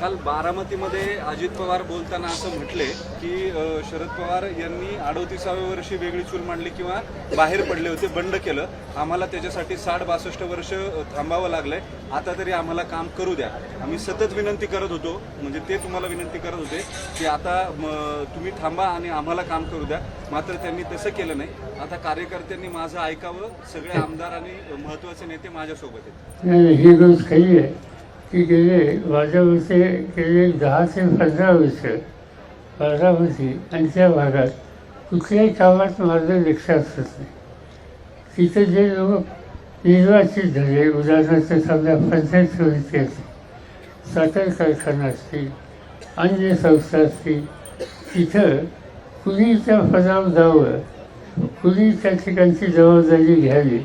काल बारामतीमध्ये अजित पवार बोलताना असं म्हटले की शरद पवार यांनी अडोतीसाव्या वर्षी वेगळी चूल मांडली किंवा बाहेर पडले होते बंड केलं. आम्हाला त्याच्यासाठी साठ बासष्ट वर्ष थांबावं लागलंय. आता तरी आम्हाला काम करू द्या. आम्ही सतत विनंती करत होतो म्हणजे ते तुम्हाला विनंती करत होते की आता तुम्ही थांबा आणि आम्हाला काम करू द्या. मात्र त्यांनी तसं केलं नाही. आता कार्यकर्त्यांनी माझं ऐकावं. सगळे आमदार आणि महत्त्वाचे नेते माझ्यासोबत आहेत. की गेले माझ्या गेले दहा ते पंधरा वर्ष बारामती आणि त्या भागात कुठल्याही कामात माझं लक्ष असत नाही तिथे जे लोक निर्वाचित झाले उदाहरणार्थ समजा पंचायत समिती असेल साखर कारखाना असतील अन्य संस्था असतील तिथं कुणी त्या पदावर जावं कुणी त्या ठिकाणची जबाबदारी घ्यावी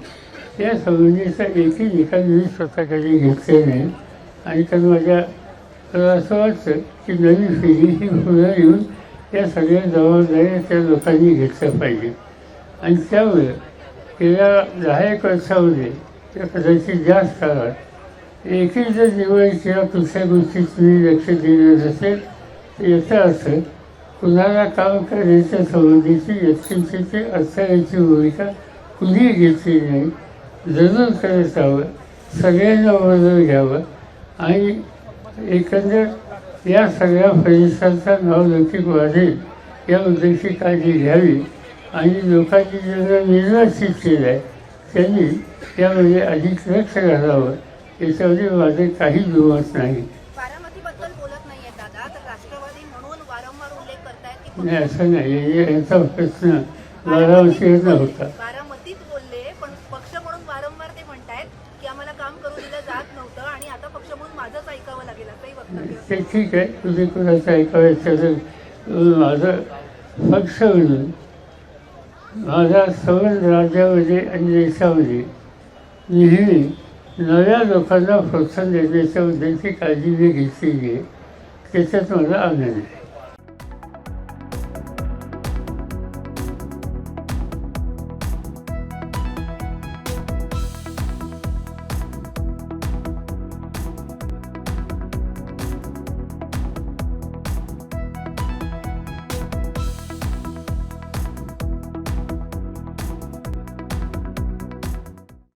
या संबंधीचा एकही निकाल मी स्वतःकडे घेतले नाही आणि तर माझ्या मला असं वाटतं की नवीन पिढी ही पुढे येऊन या सगळ्या जबाबदाऱ्या त्या लोकांनी घेतल्या पाहिजे आणि त्यामुळे गेल्या दहा एक वर्षामध्ये त्या कदाचित जास्त काळात एकही जर दिवाळी किंवा कुठल्या गोष्टी तुम्ही लक्ष दिलं नसेल तर याचा अर्थ कुणाला काम करण्याच्या संबंधीची व्यक्तींची अडथळ्याची भूमिका कुणीही घेतली नाही. जरूर करत हवं सगळ्यांना बरोबर घ्यावं. आणि एकंदर या सगळ्या परिसराचा नावलौकिक वाढेल या उद्देशी काळजी घ्यावी. आणि लोकांनी ज्यांना निर्वाचित केलं आहे त्यांनी त्यामध्ये अधिक लक्ष घालावं. याच्यामध्ये माझे काही दुमत नाही. की नाही असं नाही. याचा प्रश्न बारामतीवर नव्हता बारामतीत बोलले पण पक्ष म्हणून वारंवार ते म्हणतायत की आम्हाला काम करू दिलं जात नव्हतं आणि आता पक्ष म्हणून माझंच ऐकावं लागेल असंही वक्तव्य ते ठीक आहे तुझे कुणाचं ऐकायचं माझं पक्ष म्हणून माझा संबंध राज्यामध्ये आणि देशामध्ये नेहमी नव्या लोकांना प्रोत्साहन देण्याच्या उद्देशी काळजी मी घेतलेली आहे. त्याच्यात मला आनंद आहे.